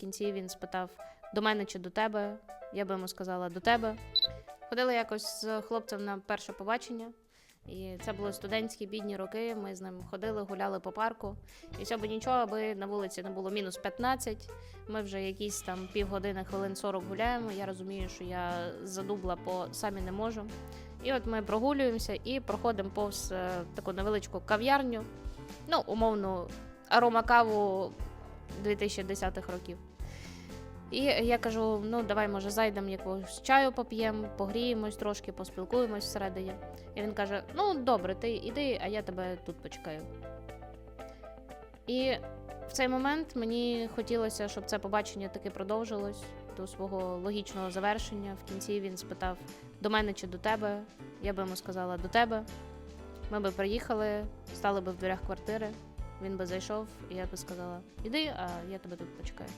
кінці він спитав до мене чи до тебе. Я би йому сказала до тебе. Ходили якось з хлопцем на перше побачення. І це були студентські бідні роки. Ми з ним ходили, гуляли по парку. І все би нічого, аби на вулиці не було мінус 15. Ми вже якісь там півгодини, хвилин 40 гуляємо. Я розумію, що я задубла, по самі не можу. І от ми прогулюємося і проходимо повз е, таку невеличку кав'ярню. Ну, умовно, аромакаву 2010-х років. І я кажу: ну давай, може, зайдемо якогось чаю поп'ємо, погріємось трошки, поспілкуємось всередині. І він каже: Ну, добре, ти іди, а я тебе тут почекаю. І в цей момент мені хотілося, щоб це побачення таки продовжилось до свого логічного завершення. В кінці він спитав до мене чи до тебе. Я би йому сказала до тебе. Ми би приїхали, стали би в дверях квартири. Він би зайшов, і я би сказала: Іди, а я тебе тут почекаю.